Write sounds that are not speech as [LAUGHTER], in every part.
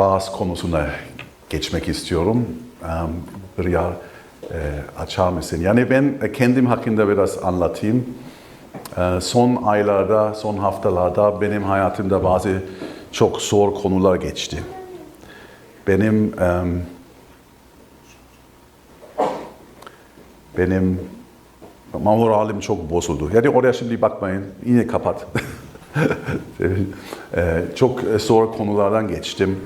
vaaz konusuna geçmek istiyorum. Bir yer e, açar mısın? Yani ben kendim hakkında biraz anlatayım. E, Son aylarda, son haftalarda benim hayatımda bazı çok zor konular geçti. Benim benim moralim çok bozuldu. Yani oraya şimdi bakmayın, yine kapat. Ee, [LAUGHS] çok zor konulardan geçtim.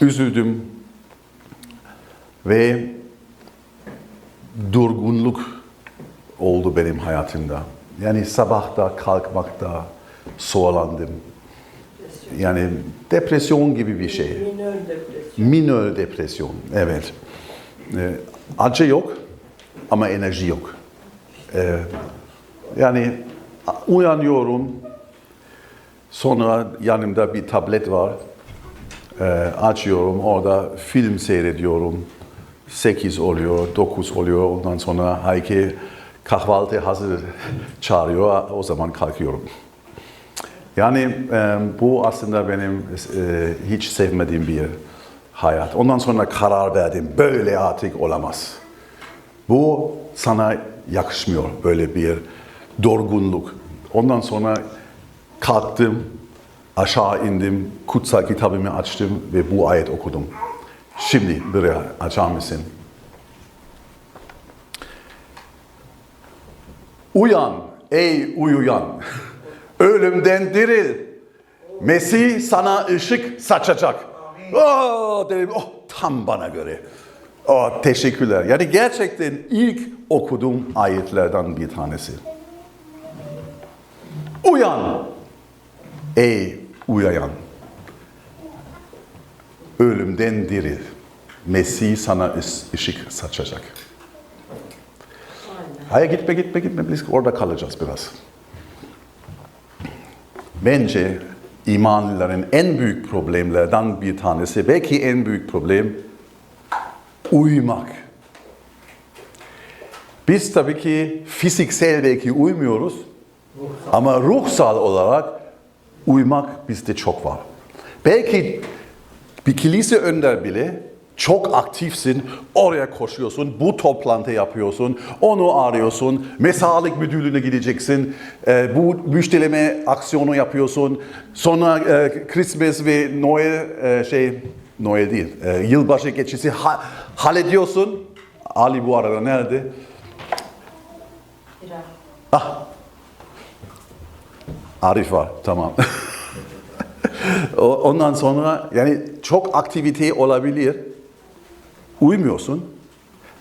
Üzüldüm ve durgunluk oldu benim hayatımda. Yani sabahta kalkmakta zorlandım. Yani depresyon gibi bir şey. Minör depresyon. Minör depresyon, evet. Ee, acı yok ama enerji yok. Ee, yani uyanıyorum, sonra yanımda bir tablet var. Ee, açıyorum, orada film seyrediyorum. 8 oluyor, 9 oluyor. Ondan sonra Hayke kahvaltı hazır çağırıyor. O zaman kalkıyorum. Yani e, bu aslında benim e, hiç sevmediğim bir hayat. Ondan sonra karar verdim. Böyle artık olamaz. Bu sana yakışmıyor böyle bir dorgunluk. Ondan sonra kalktım, aşağı indim, kutsal kitabımı açtım ve bu ayet okudum. Şimdi buraya açar mısın? Uyan ey uyuyan. [LAUGHS] Ölümden diril. Mesih sana ışık saçacak. Oh, dedim, oh, tam bana göre. Oh, teşekkürler. Yani gerçekten ilk okuduğum ayetlerden bir tanesi. Uyan ey uyayan. Ölümden diril. Mesih sana ışık saçacak. Hayır gitme gitme gitme biz orada kalacağız biraz. Bence imanlıların en büyük problemlerden bir tanesi, belki en büyük problem uyumak. Biz tabii ki fiziksel belki uymuyoruz ama ruhsal olarak uyumak bizde çok var. Belki bir kilise önder bile çok aktifsin, oraya koşuyorsun, bu toplantı yapıyorsun, onu arıyorsun, mesalık müdürlüğüne gideceksin, e, bu müşteleme aksiyonu yapıyorsun, sonra e, Christmas ve Noel e, şey, Noel değil, e, yılbaşı geçişi ha, hallediyorsun. Ali bu arada nerede? Ah. Arif var, tamam. [LAUGHS] Ondan sonra yani çok aktivite olabilir. Uyumuyorsun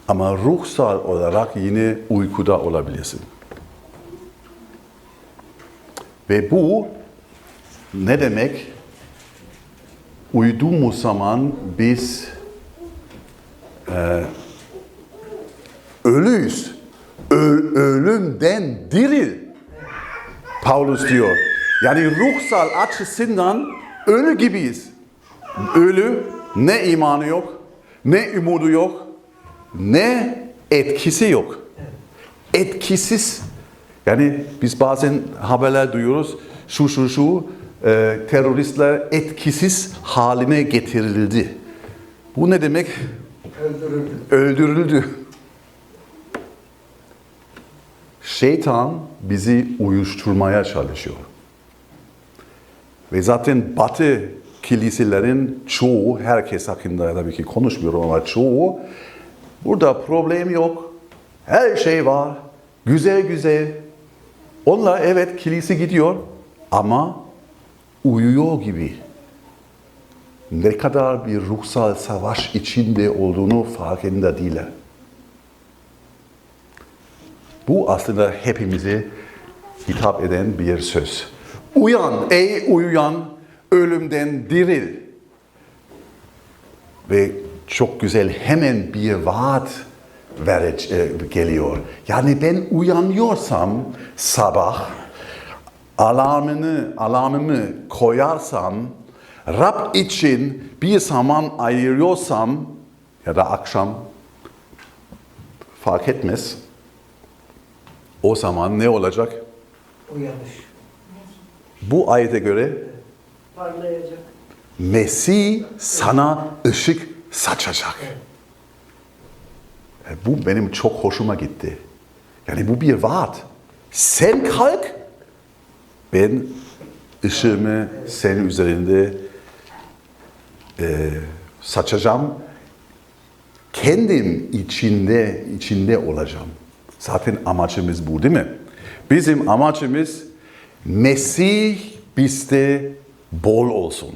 ama ruhsal olarak yine uykuda olabilirsin. Ve bu ne demek? Uyuduğumuz zaman biz e, ölüyüz. Ö- ölümden diril. Paulus diyor. Yani ruhsal açısından ölü gibiyiz. Ölü ne imanı yok, ne umudu yok, ne etkisi yok. Etkisiz. Yani biz bazen haberler duyuyoruz. Şu şu şu e, teröristler etkisiz haline getirildi. Bu ne demek? Öldürüldü. öldürüldü. Şeytan bizi uyuşturmaya çalışıyor. Ve zaten Batı kiliselerin çoğu, herkes hakkında tabii ki konuşmuyorum ama çoğu, burada problem yok, her şey var, güzel güzel. Onlar evet kilise gidiyor ama uyuyor gibi ne kadar bir ruhsal savaş içinde olduğunu farkında değiller. Bu aslında hepimize hitap eden bir söz. Uyan ey uyuyan ölümden diril. Ve çok güzel hemen bir vaat vere- e, geliyor. Yani ben uyanıyorsam sabah alarmını, alarmımı koyarsam, Rab için bir zaman ayırıyorsam ya da akşam fark etmez. O zaman ne olacak? Uyanış. Bu ayete göre Parlayacak. Mesih sana ışık saçacak. E, Bu benim çok hoşuma gitti. Yani bu bir vaat. Sen kalk, ben ışığımı senin üzerinde e, saçacağım. Kendim içinde içinde olacağım. Zaten amacımız bu değil mi? Bizim amacımız Mesih bizde bol olsun.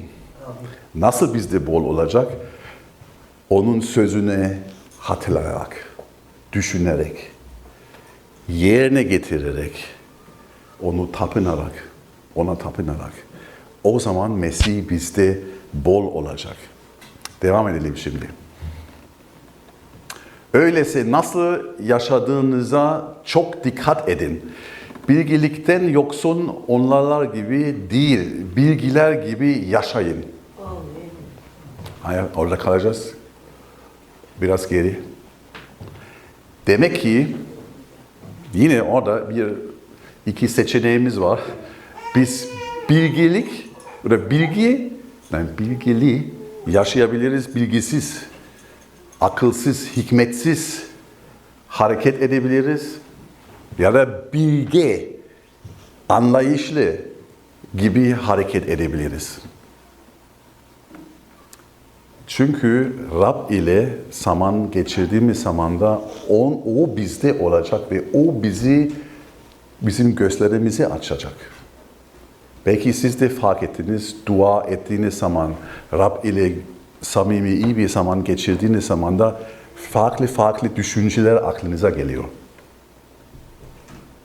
Nasıl bizde bol olacak? Onun sözüne hatırlayarak, düşünerek, yerine getirerek, onu tapınarak, ona tapınarak. O zaman Mesih bizde bol olacak. Devam edelim şimdi. Öyleyse nasıl yaşadığınıza çok dikkat edin. Bilgilikten yoksun onlarlar gibi değil, bilgiler gibi yaşayın. Hayır, orada kalacağız. Biraz geri. Demek ki yine orada bir iki seçeneğimiz var. Biz bilgilik oder bilgi, yani bilgili yaşayabiliriz, bilgisiz, akılsız, hikmetsiz hareket edebiliriz. Ya da bilge, anlayışlı gibi hareket edebiliriz. Çünkü Rab ile zaman geçirdiğimiz zamanda on, o bizde olacak ve o bizi bizim gözlerimizi açacak. Belki siz de fark ettiniz, dua ettiğiniz zaman, Rab ile samimi iyi bir zaman geçirdiğiniz zaman da farklı farklı düşünceler aklınıza geliyor.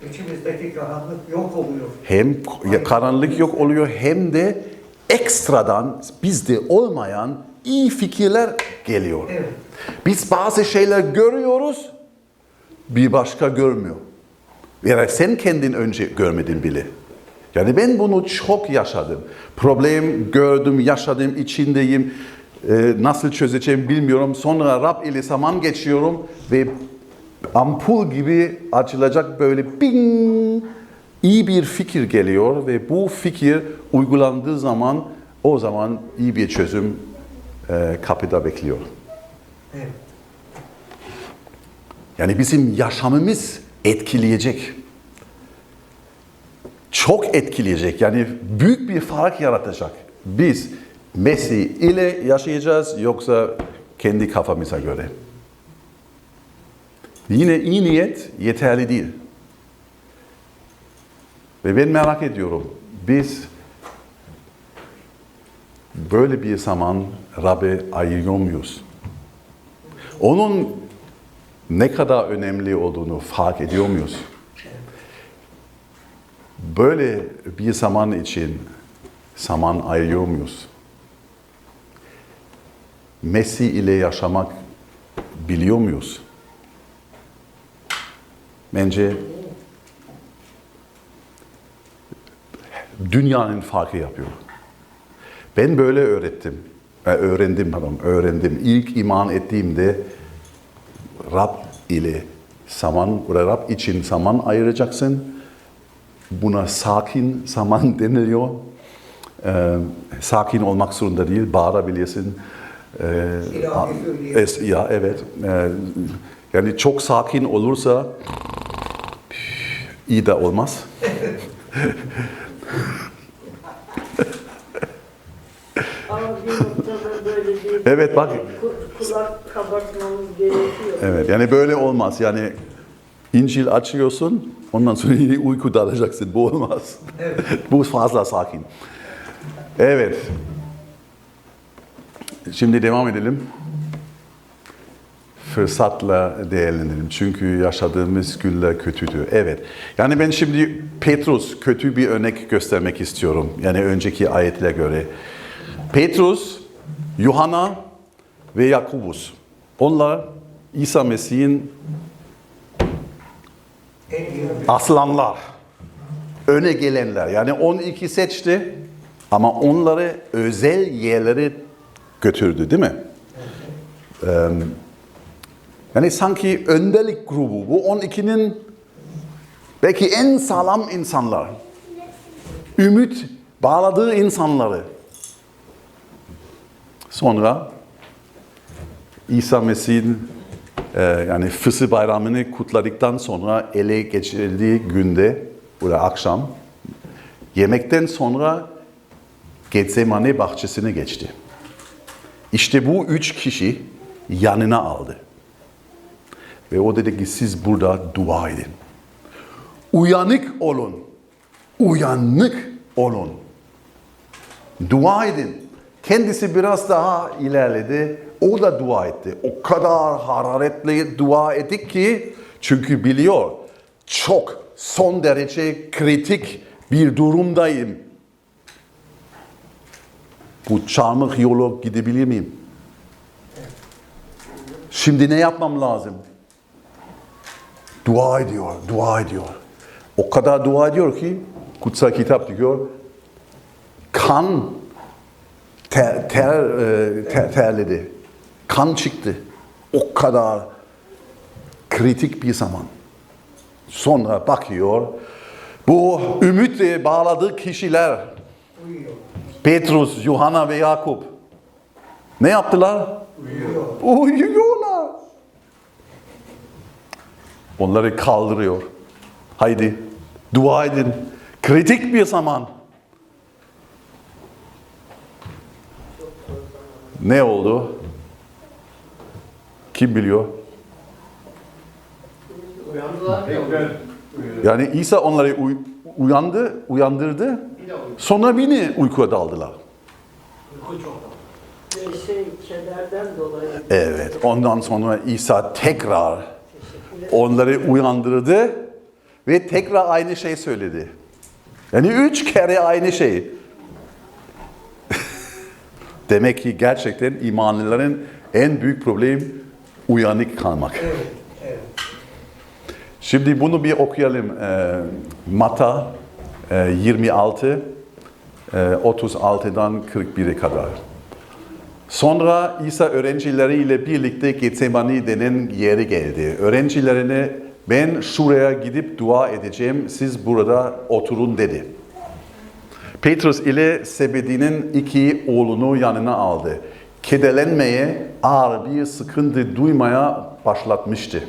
İçimizdeki karanlık yok oluyor. Hem karanlık yok oluyor hem de ekstradan bizde olmayan iyi fikirler geliyor. Evet. Biz bazı şeyler görüyoruz, bir başka görmüyor. Yani sen kendin önce görmedin bile. Yani ben bunu çok yaşadım. Problem gördüm, yaşadım, içindeyim. Ee, nasıl çözeceğim bilmiyorum. Sonra Rab ile zaman geçiyorum ve ampul gibi açılacak böyle bing iyi bir fikir geliyor ve bu fikir uygulandığı zaman o zaman iyi bir çözüm e, kapıda bekliyor. Evet. Yani bizim yaşamımız etkileyecek. Çok etkileyecek. Yani büyük bir fark yaratacak. Biz Mesih ile yaşayacağız yoksa kendi kafamıza göre. Yine iyi niyet yeterli değil. Ve ben merak ediyorum. Biz böyle bir zaman Rab'be ayırıyor muyuz? Onun ne kadar önemli olduğunu fark ediyor muyuz? Böyle bir zaman için zaman ayırıyor muyuz? Mesih ile yaşamak biliyor muyuz? Bence dünyanın farkı yapıyor. Ben böyle öğrettim. Öğrendim pardon, öğrendim. İlk iman ettiğimde Rab ile zaman, Rab için zaman ayıracaksın. Buna sakin zaman [LAUGHS] deniliyor. Ee, sakin olmak zorunda değil, bağırabilirsin. Ee, es, ya evet. Ee, yani çok sakin olursa iyi de olmaz. [LAUGHS] Evet, bak. ku- kulak kabartmamız gerekiyor. Evet yani böyle olmaz. Yani İncil açıyorsun ondan sonra yine [LAUGHS] uyku dalacaksın. Bu olmaz. Evet. Bu fazla sakin. Evet. Şimdi devam edelim. Fırsatla değerlendirelim. Çünkü yaşadığımız günler kötüdür. Evet. Yani ben şimdi Petrus kötü bir örnek göstermek istiyorum. Yani önceki ayetlere göre. Petrus, Yuhanna ve Yakubus. Onlar İsa Mesih'in aslanlar, öne gelenler. Yani 12 seçti ama onları özel yerlere götürdü değil mi? Yani sanki öndelik grubu. Bu 12'nin belki en sağlam insanlar. Ümit bağladığı insanları. Sonra İsa Mesih'in e, yani Fısı Bayramı'nı kutladıktan sonra ele geçirildiği günde, burada akşam, yemekten sonra Getsemane bahçesine geçti. İşte bu üç kişi yanına aldı. Ve o dedi ki siz burada dua edin. Uyanık olun. Uyanık olun. Dua edin. Kendisi biraz daha ilerledi. O da dua etti. O kadar hararetli dua ettik ki çünkü biliyor çok son derece kritik bir durumdayım. Bu çarmıh yolu gidebilir miyim? Şimdi ne yapmam lazım? Dua ediyor, dua ediyor. O kadar dua ediyor ki kutsal kitap diyor kan ter, ter, ter- terledi. Kan çıktı. O kadar kritik bir zaman. Sonra bakıyor. Bu ümitle bağladığı kişiler. Petrus, Yuhanna ve Yakup ne yaptılar? Uyuyor. Uyuyorlar. Onları kaldırıyor. Haydi dua edin. Kritik bir zaman. Ne oldu? Kim biliyor? Yani İsa onları uy- uyandı, uyandırdı. Sonra yine uykuya daldılar. Şey, kederden dolayı. Evet, ondan sonra İsa tekrar onları uyandırdı ve tekrar aynı şey söyledi. Yani üç kere aynı şey. [LAUGHS] Demek ki gerçekten imanlıların en büyük problemi uyanık kalmak. Evet. Evet. Şimdi bunu bir okuyalım. Mata 26, e, 36'dan 41'e kadar. Sonra İsa öğrencileriyle birlikte Getsemani denen yere geldi. Öğrencilerine ben şuraya gidip dua edeceğim, siz burada oturun dedi. Petrus ile Sebedi'nin iki oğlunu yanına aldı. Kederlenmeye, ağır bir sıkıntı duymaya başlatmıştı.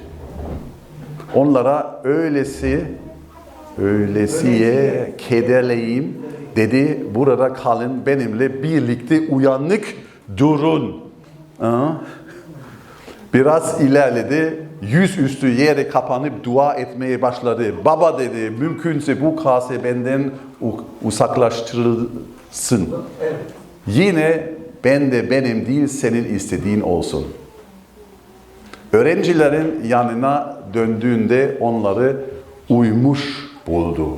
Onlara öylesi, öylesiye kederleyim dedi. Burada kalın benimle birlikte uyanık durun. Biraz ilerledi. Yüzüstü yere kapanıp dua etmeye başladı. Baba dedi mümkünse bu kase benden uzaklaştırılsın. Yine ben de benim değil senin istediğin olsun. Öğrencilerin yanına döndüğünde onları uymuş buldu.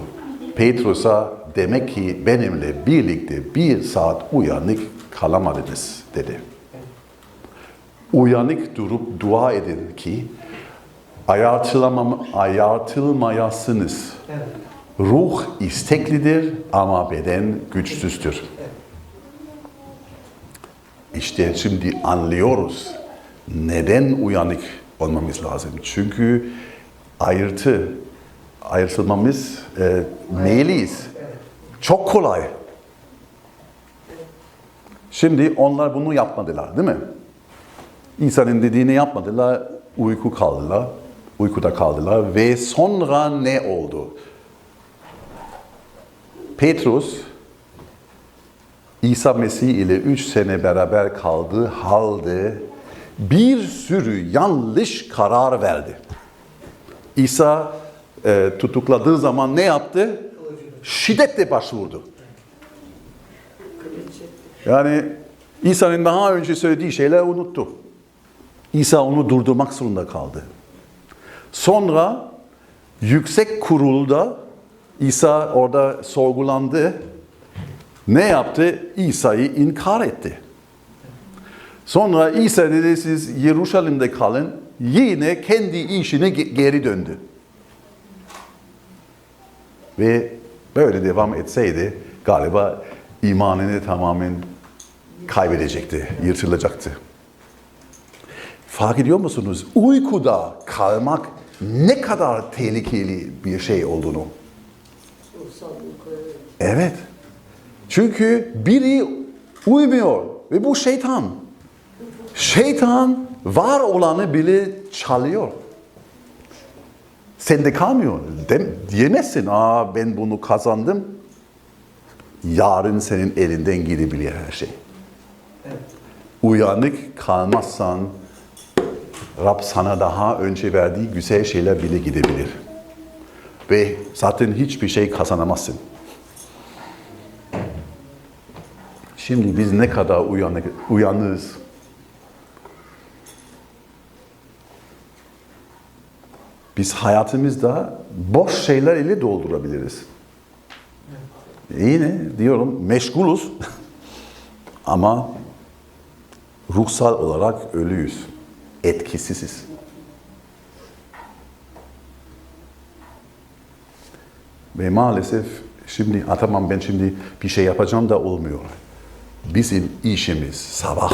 Petrus'a demek ki benimle birlikte bir saat uyanık kalamadınız dedi. Uyanık durup dua edin ki ayartılamam, ayartılmayasınız. Evet. Ruh isteklidir ama beden güçsüzdür. İşte şimdi anlıyoruz neden uyanık olmamız lazım. Çünkü ayırtı, ayrılmamız e, meyliyiz. Çok kolay. Şimdi onlar bunu yapmadılar değil mi? İsa'nın dediğini yapmadılar, uyku kaldılar, uykuda kaldılar ve sonra ne oldu? Petrus İsa Mesih ile üç sene beraber kaldığı halde bir sürü yanlış karar verdi. İsa e, tutukladığı zaman ne yaptı? Şiddetle başvurdu. Yani İsa'nın daha önce söylediği şeyler unuttu. İsa onu durdurmak zorunda kaldı. Sonra yüksek kurulda İsa orada sorgulandı. Ne yaptı? İsa'yı inkar etti. Sonra İsa dedi siz Yeruşalim'de kalın. Yine kendi işine ge- geri döndü. Ve böyle devam etseydi galiba imanını tamamen kaybedecekti, yırtılacaktı. Fark ediyor musunuz? Uykuda kalmak ne kadar tehlikeli bir şey olduğunu. Evet. Çünkü biri uyumuyor ve bu şeytan. Şeytan var olanı bile çalıyor. Sende kalmıyor. Dem, diyemezsin, aa ben bunu kazandım. Yarın senin elinden gidebilir her şey. Evet. Uyanık kalmazsan Rab sana daha önce verdiği güzel şeyler bile gidebilir. Ve zaten hiçbir şey kazanamazsın. Şimdi biz ne kadar uyanık, uyanığız. Biz hayatımızda boş şeyler ile doldurabiliriz. Yine diyorum meşguluz [LAUGHS] ama ruhsal olarak ölüyüz. Etkisiziz. Ve maalesef şimdi "Ha, tamam ben şimdi bir şey yapacağım da olmuyor. Bizim işimiz sabah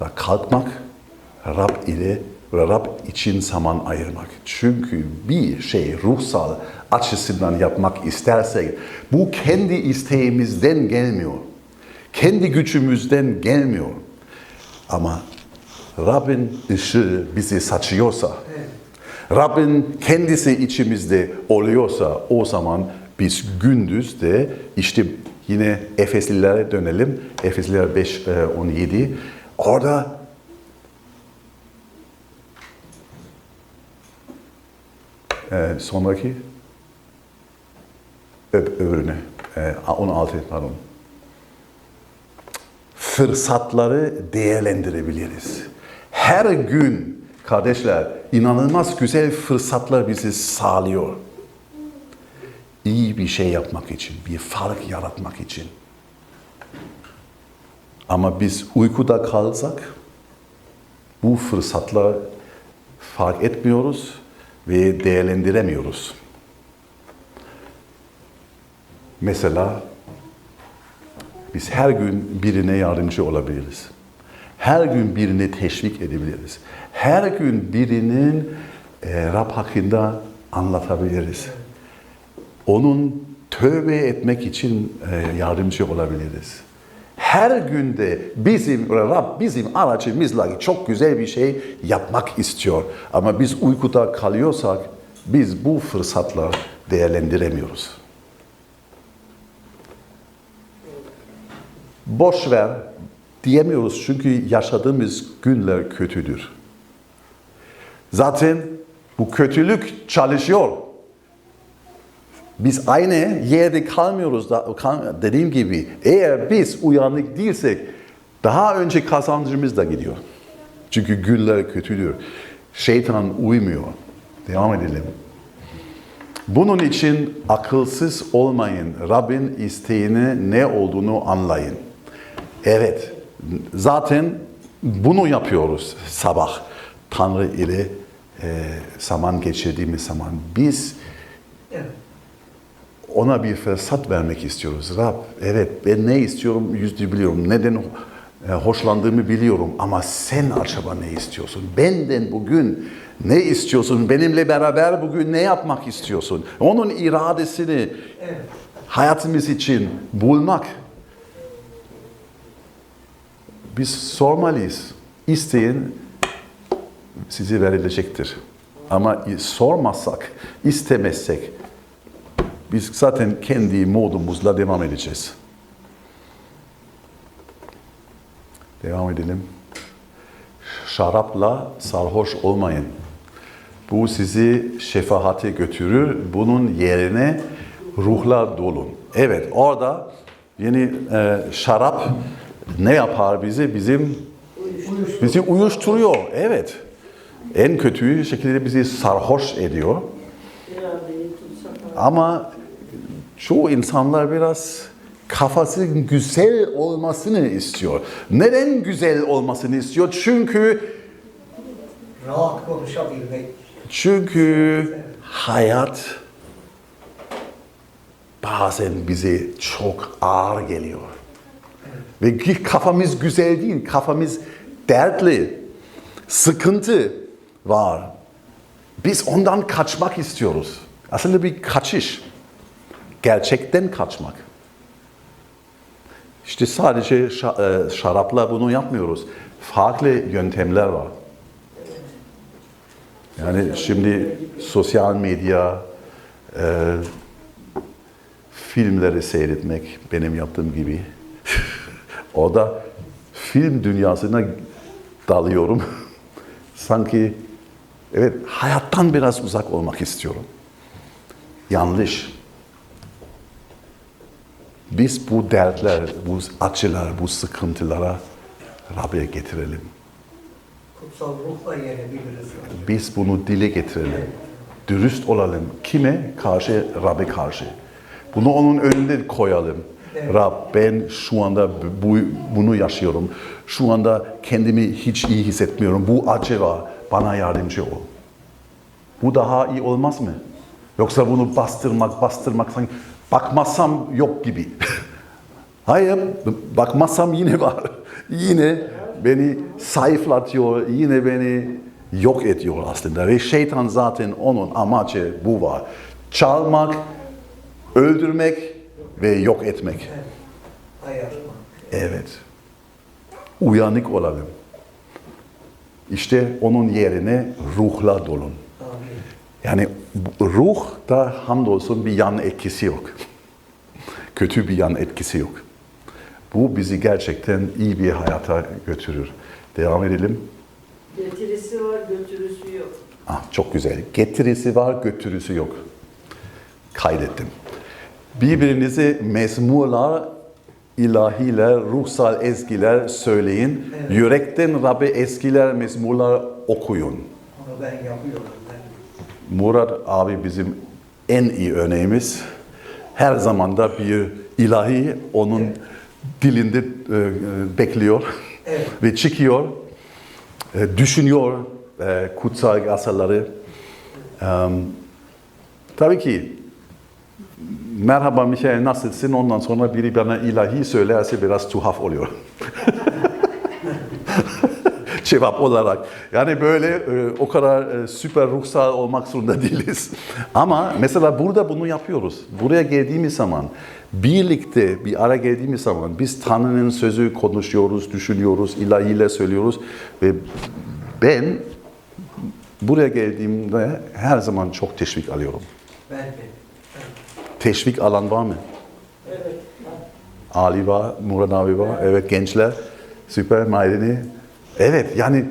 da kalkmak, Rab ile Rab için zaman ayırmak. Çünkü bir şey ruhsal açısından yapmak istersek bu kendi isteğimizden gelmiyor. Kendi gücümüzden gelmiyor. Ama Rabbin ışığı bizi saçıyorsa, Rabbin kendisi içimizde oluyorsa o zaman biz gündüz de işte yine Efeslilere dönelim. Efesliler 5, e, 17. Orada e, sonraki öb öbürüne e, 16 pardon fırsatları değerlendirebiliriz. Her gün kardeşler inanılmaz güzel fırsatlar bizi sağlıyor. İyi bir şey yapmak için, bir fark yaratmak için. Ama biz uykuda kalsak bu fırsatlar fark etmiyoruz ve değerlendiremiyoruz. Mesela biz her gün birine yardımcı olabiliriz. Her gün birini teşvik edebiliriz. Her gün birinin e, Rab hakkında anlatabiliriz. Onun tövbe etmek için e, yardımcı olabiliriz. Her günde bizim Rab bizim aracımızla çok güzel bir şey yapmak istiyor. Ama biz uykuda kalıyorsak biz bu fırsatlar değerlendiremiyoruz. boş ver diyemiyoruz çünkü yaşadığımız günler kötüdür. Zaten bu kötülük çalışıyor. Biz aynı yerde kalmıyoruz. Da, dediğim gibi eğer biz uyanık değilsek daha önce kazancımız da gidiyor. Çünkü günler kötüdür. Şeytan uymuyor. Devam edelim. Bunun için akılsız olmayın. Rabbin isteğini ne olduğunu anlayın. Evet, zaten bunu yapıyoruz sabah. Tanrı ile e, zaman geçirdiğimiz zaman biz Evet. Ona bir fırsat vermek istiyoruz. Rab, evet ben ne istiyorum yüzde biliyorum. Neden e, hoşlandığımı biliyorum. Ama sen acaba ne istiyorsun? Benden bugün ne istiyorsun? Benimle beraber bugün ne yapmak istiyorsun? Onun iradesini hayatımız için bulmak. Biz sormalıyız. İsteyin size verilecektir. Ama sormazsak, istemezsek biz zaten kendi modumuzla devam edeceğiz. Devam edelim. Şarapla sarhoş olmayın. Bu sizi şefahate götürür. Bunun yerine ruhla dolun. Evet orada yeni e, şarap ne yapar bizi? Bizim bizi uyuşturuyor. Evet. En kötü şekilde bizi sarhoş ediyor. Ama çoğu insanlar biraz kafasının güzel olmasını istiyor. Neden güzel olmasını istiyor? Çünkü Rahat konuşabilmek. çünkü hayat bazen bize çok ağır geliyor. Ve kafamız güzel değil, kafamız dertli, sıkıntı var. Biz ondan kaçmak istiyoruz. Aslında bir kaçış. Gerçekten kaçmak. İşte sadece e, şarapla bunu yapmıyoruz. Farklı yöntemler var. Yani şimdi sosyal medya, e, filmleri seyretmek benim yaptığım gibi. [LAUGHS] o da film dünyasına dalıyorum. [LAUGHS] Sanki evet hayattan biraz uzak olmak istiyorum. Yanlış. Biz bu dertler, bu acılar, bu sıkıntılara Rab'be getirelim. Kutsal ruhla yenebiliriz. Biz bunu dile getirelim. Dürüst olalım. Kime? Karşı, Rab'be karşı. Bunu onun önünde koyalım. Evet. Rab ben şu anda bu, bunu yaşıyorum. Şu anda kendimi hiç iyi hissetmiyorum. Bu acı var. Bana yardımcı ol. Bu daha iyi olmaz mı? Yoksa bunu bastırmak, bastırmak sanki bakmazsam yok gibi. [LAUGHS] Hayır, bakmazsam yine var. [LAUGHS] Yine beni zayıflatıyor, yine beni yok ediyor aslında. Ve şeytan zaten onun amacı bu var. Çalmak, öldürmek ve yok etmek. Evet. Uyanık olalım. İşte onun yerine ruhla dolun. Yani ruh da hamdolsun bir yan etkisi yok. Kötü bir yan etkisi yok. Bu bizi gerçekten iyi bir hayata götürür. Devam edelim. Getirisi var, götürüsü yok. Ah, çok güzel. Getirisi var, götürüsü yok. Kaydettim. Birbirinizi mezmurlar, ilahiler, ruhsal ezgiler söyleyin. Evet. Yürekten Rabbe eskiler, mezmurlar okuyun. Onu ben yapıyorum. Ben. Murat abi bizim en iyi örneğimiz. Her zaman da bir ilahi onun dilinde e, e, bekliyor Evet. ve çıkıyor, e, düşünüyor e, kutsal yasaları. Em, tabii ki merhaba Michael nasılsın ondan sonra biri bana ilahi söylerse biraz tuhaf oluyor. [LAUGHS] [LAUGHS] cevap olarak. Yani böyle e, o kadar e, süper ruhsal olmak zorunda [LAUGHS] değiliz. Ama mesela burada bunu yapıyoruz. Buraya geldiğimiz zaman, birlikte bir ara geldiğimiz zaman biz Tanrı'nın sözü konuşuyoruz, düşünüyoruz, ilahiyle söylüyoruz ve ben buraya geldiğimde her zaman çok teşvik alıyorum. Ben de. Teşvik alan var mı? Evet. Ali var, Murat abi var. Evet gençler. Süper Maydeni. Evet yani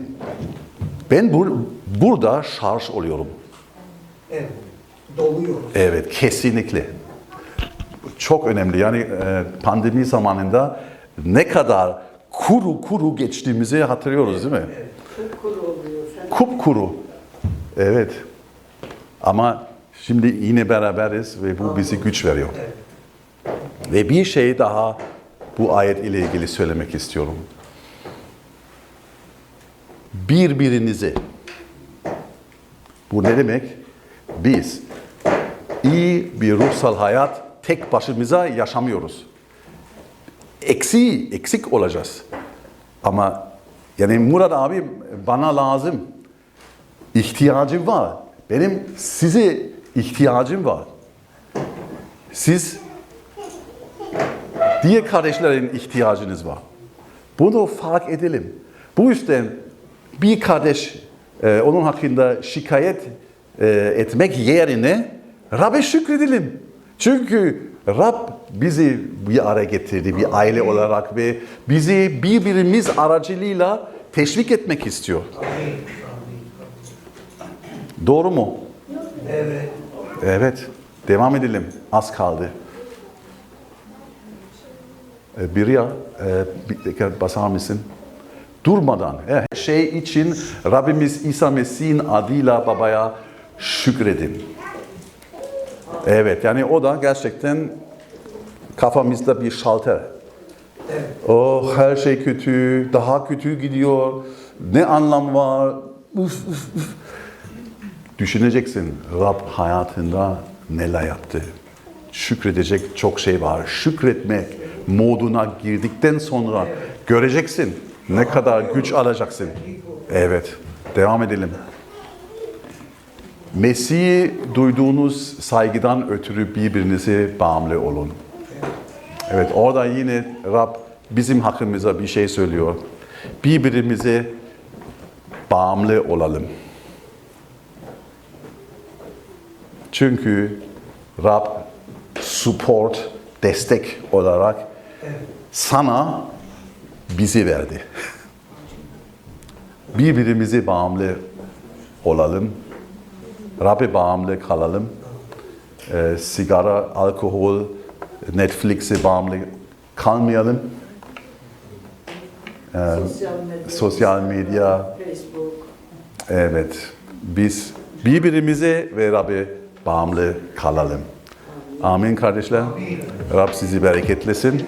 ben bur- burada şarj oluyorum. Evet. Doluyoruz. Evet kesinlikle. Çok önemli. Yani e, pandemi zamanında ne kadar kuru kuru geçtiğimizi hatırlıyoruz değil mi? Kupkuru oluyor. Sen Kupkuru. Evet. Ama şimdi yine beraberiz ve bu bizi güç veriyor. Evet. Ve bir şey daha bu ayet ile ilgili söylemek istiyorum. Birbirinizi. Bu ne demek? Biz iyi bir ruhsal hayat tek başımıza yaşamıyoruz. Eksi, eksik olacağız. Ama yani Murat abi bana lazım. İhtiyacım var. Benim size ihtiyacım var. Siz diğer kardeşlerin ihtiyacınız var. Bunu fark edelim. Bu yüzden bir kardeş e, onun hakkında şikayet e, etmek yerine Rab'be şükredelim. Çünkü Rab bizi bir araya getirdi bir aile olarak ve bizi birbirimiz aracılığıyla teşvik etmek istiyor. Doğru mu? Evet. Evet. Devam edelim. Az kaldı. Ee, Bir ya, e, bir dakika basar mısın? Durmadan, her şey için Rabbimiz İsa Mesih'in adıyla babaya şükredin. Evet, yani o da gerçekten kafamızda bir şalter. Oh her şey kötü, daha kötü gidiyor. Ne anlam var? Uf, uf, uf. Düşüneceksin Rab hayatında neler yaptı. Şükredecek çok şey var. Şükretmek moduna girdikten sonra göreceksin ne kadar güç alacaksın. Evet, devam edelim. Mesih'i duyduğunuz saygıdan ötürü birbirinize bağımlı olun. Evet orada yine Rab bizim hakkımıza bir şey söylüyor. Birbirimize bağımlı olalım. Çünkü Rab support, destek olarak sana bizi verdi. Birbirimize bağımlı olalım. Rab'be bağımlı kalalım. Ee, sigara, alkol, Netflix'e bağımlı kalmayalım. Sosyal medya. sosyal medya. Facebook. Evet, biz birbirimize ve Rab'be bağımlı kalalım. Amin kardeşler. Rab sizi bereketlesin.